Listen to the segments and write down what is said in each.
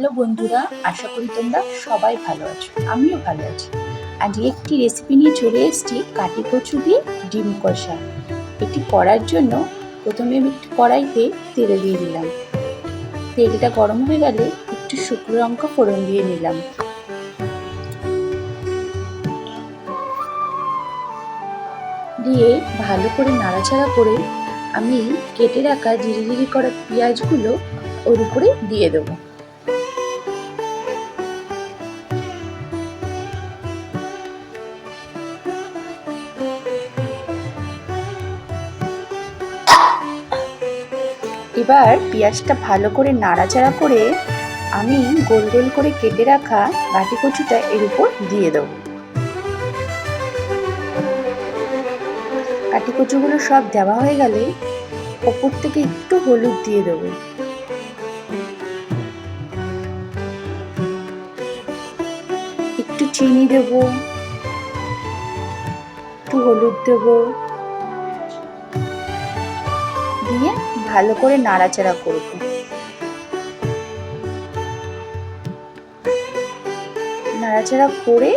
Hello বন্ধুরা, আশা করি তোমরা সবাই ভালো আছো, আমিও ভালো আছি। আজকে একটি রেসিপি নিয়ে চলে এসেছি কাটি কচু দিয়ে ডিম কষা। এটি করার জন্য প্রথমে একটু কড়াইতে তেল দিয়ে দিলাম। তেলটা গরম হয়ে গেলে একটু শুকনো লঙ্কা ফোড়ন দিয়ে নিলাম। দিয়ে ভালো করে নাড়াচাড়া করে আমি কেটে রাখা জিরি করা পেঁয়াজগুলো ওর উপরে দিয়ে দেবো। এবার পেঁয়াজটা ভালো করে নাড়াচাড়া করে আমি গোল গোল করে কেটে রাখা বাটি কচুটা এর উপর দিয়ে দেবো। কাটি কচুগুলো সব দেওয়া হয়ে গেলে ওপর থেকে একটু হলুদ দিয়ে দেবো। একটু চিনি দেব, একটু হলুদ দেব। দিয়ে ভালো করে নাড়াচাড়া করব। নাড়াচাড়া করে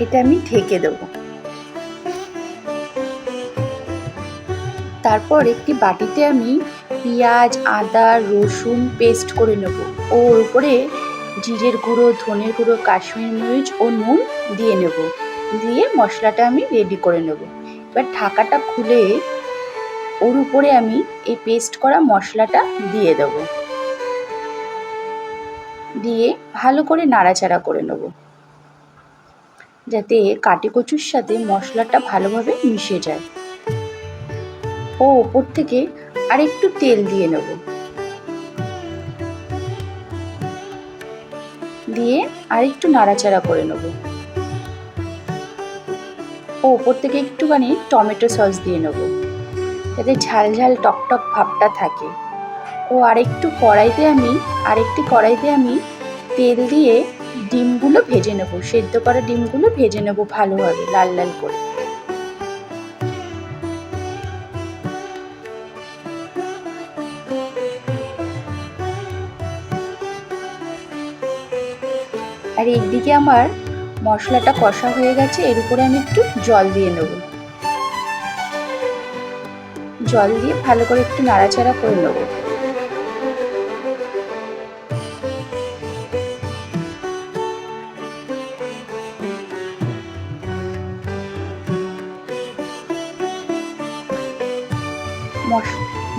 এটা আমি ঢেকে দেবো। তারপর একটি বাটিতে আমি পেঁয়াজ, আদা, রসুন পেস্ট করে নেব। ওর উপরে জিরের গুঁড়ো, ধনের গুঁড়ো, কাশ্মীর মরিচ ও নুন দিয়ে নেব। দিয়ে মশলাটা আমি রেডি করে নেব। এবার ঢাকাটা খুলে ওর উপরে আমি এই পেস্ট করা মশলাটা দিয়ে দেব। দিয়ে ভালো করে নাড়াচাড়া করে নেব। যাতে কাটি কচুর সাথে মশলাটা ভালোভাবে মিশে যায়। ও ওপর থেকে আরেকটু তেল দিয়ে নেব। দিয়ে আরেকটু নাড়াচাড়া করে নেব। ও ওপর থেকে একটুখানি টমেটো সস দিয়ে নেব। যাতে ঝাল ঝাল টকটক ভাবটা থাকে। ও আরেকটু কড়াইতে আমি, আরেকটি কড়াইতে আমি তেল দিয়ে ডিমগুলো ভেজে নেব। সেদ্ধ করা ডিমগুলো ভেজে নেব ভালোভাবে, লাল লাল করে। আর একদিকে আমার মশলাটা কষা হয়ে গেছে, এর উপরে আমি একটু জল দিয়ে নেব। জল দিয়ে ভালো করে একটু নাড়াচাড়া করে নেব।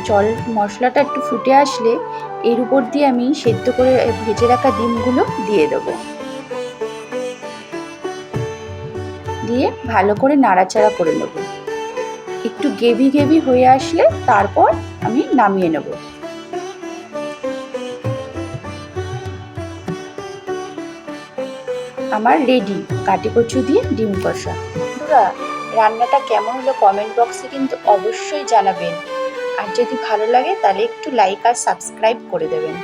জল, মশলাটা একটু ফুটে আসলে এর উপর দিয়ে আমি সেদ্ধ করে ভেজে রাখা ডিমগুলো দিয়ে দেবো। দিয়ে ভালো করে নাড়াচাড়া করে নেব। একটু গেভি গেভি হয়ে আসলে তারপর আমি নামিয়ে নেব। আমার রেডি, কাটি কচু দিয়ে ডিম কষা। বন্ধুরা, রান্নাটা কেমন হলো কমেন্ট বক্সে কিন্তু অবশ্যই জানাবেন। আর যদি ভালো লাগে তাহলে একটু লাইক আর সাবস্ক্রাইব করে দেবেন।